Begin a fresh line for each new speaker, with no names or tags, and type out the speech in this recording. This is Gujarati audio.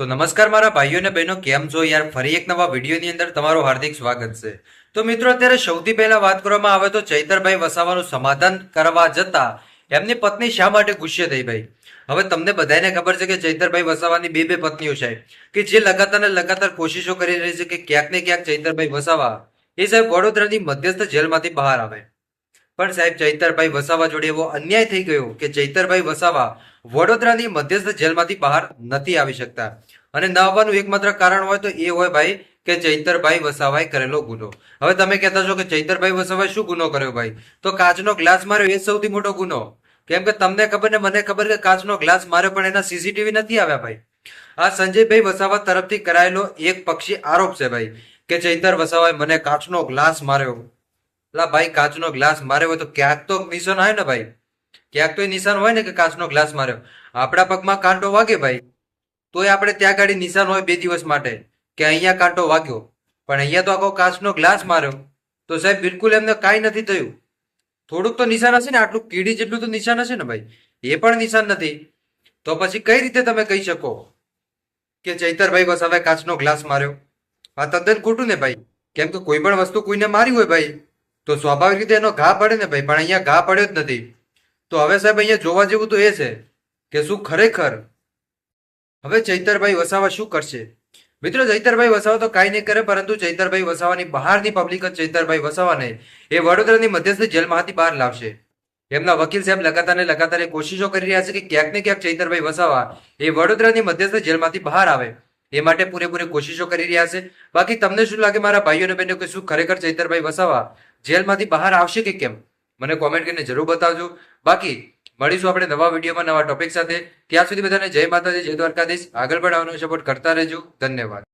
તો નમસ્કાર મારા ભાઈઓ અને બહેનો, કેમ છો યાર? ફરી એક નવા વિડીયોની અંદર તમારું હાર્દિક સ્વાગત છે. તો મિત્રો, અત્યારે સૌથી પહેલા વાત કરવામાં આવે તો ચૈતરભાઈ વસાવાનું સમાધાન કરવા જતા એમની પત્ની શા માટે ગુસ્સે થઈ ભાઈ? હવે તમને બધાને ખબર છે કે ચૈતરભાઈ વસાવાની બે બે પત્નીઓ છે. કે જે લગાતાર ને લગાતાર કોશિશો કરી રહી છે કે ક્યાંક ને ક્યાંક ચૈતરભાઈ વસાવા એ સાહેબ વડોદરાની મધ્યસ્થ જેલમાંથી બહાર આવે. પણ સાહેબ, ચૈતરભાઈ વસાવા જોડે એવો અન્યાય થઈ ગયો કે ચૈતરભાઈ વસાવા વડોદરાની મધ્યસ્થ જેલમાંથી બહાર નથી આવી શકતા. અને ન આવવાનું એકમાત્ર કારણ હોય તો એ હોય ભાઈ કે ચૈતરભાઈ વસાવાએ કરેલો ગુનો. હવે તમે કહેતા છો કે ચૈતરભાઈ વસાવાએ શું ગુનો કર્યો ભાઈ? તો કાચનો ગ્લાસ માર્યો એ સૌથી મોટો ગુનો. કેમ કે તમને ખબર ને, મને ખબર કે કાચનો ગ્લાસ માર્યો પણ એના સીસીટીવી નથી આવ્યા ભાઈ. આ સંજયભાઈ વસાવા તરફથી કરાયેલો એક પક્ષી આરોપ છે ભાઈ, કે ચૈતર વસાવાએ મને કાચનો ગ્લાસ માર્યો. લા ભાઈ, કાચનો ગ્લાસ માર્યો હોય તો ક્યાંક તો નિશાન આવે ને ભાઈ? ક્યાંક તો નિશાન હોય ને કે કાચનો ગ્લાસ માર્યો? આપણા પગમાં કાંટો વાગે ભાઈ. તોય આપણે ત્યાં ગાડી નિશાન હોય બે દિવસ માટે કે અહીંયા કાંટો વાગ્યો. પણ અહીંયા તો આખો કાચનો ગ્લાસ માર્યો. તો સાહેબ, બિલકુલ એમને કાંઈ નથી થયું. થોડુંક તો નિશાન હશે ને, આટલું કીડી જેટલું તો નિશાન હશે ને ભાઈ? એ પણ નિશાન નથી. તો પછી કઈ રીતે તમે કહી શકો કે ચૈતરભાઈ બસ હવે કાચનો ગ્લાસ માર્યો? આ તદ્દન ખોટું ને ભાઈ. કેમ કે કોઈ પણ વસ્તુ કોઈને મારી હોય ભાઈ. તો સ્વાભાવિક રીતે એનો ઘા પડે ને ભાઈ, પણ અહીંયા ઘા પડ્યો જ નથી. તો હવે સાહેબ, અહીંયા જોવા જેવું તો એ છે કે શું ખરેખર હવે ચૈતરભાઈ વસાવા શું કરશે? મિત્રો, ચૈતરભાઈ વસાવા તો કાંઈ નહીં કરે, પરંતુ ચૈતરભાઈ વસાવાની બહારની પબ્લિક જ ચૈતરભાઈ વસાવાને એ વડોદરાની મધ્યસ્થ જેલમાંથી બહાર લાવશે. એમના વકીલ સાહેબ લગાતાર ને લગાતાર કોશિશો કરી રહ્યા છે કે ક્યાંક ને ક્યાંક ચૈતરભાઈ વસાવા એ વડોદરાની મધ્યસ્થ જેલમાંથી બહાર આવે. એ માટે પૂરેપૂરી કોશિશો કરી રહ્યા છે. બાકી તમને શું લાગે મારા ભાઈઓ અને બહેનો કે શું ખરેખર ચૈતરભાઈ વસાવા જેલમાંથી બહાર આવશે કે કેમ? મને કોમેન્ટ કરીને જરૂર બતાવજો. બાકી, મળીશું આપણે નવા વિડીયોમાં નવા ટોપિક સાથે. ત્યાં સુધી બધાને જય માતાજી, જય દ્વારકાધીશ. આગળ પણ આવવાનો સપોર્ટ કરતા રહેજો. ધન્યવાદ.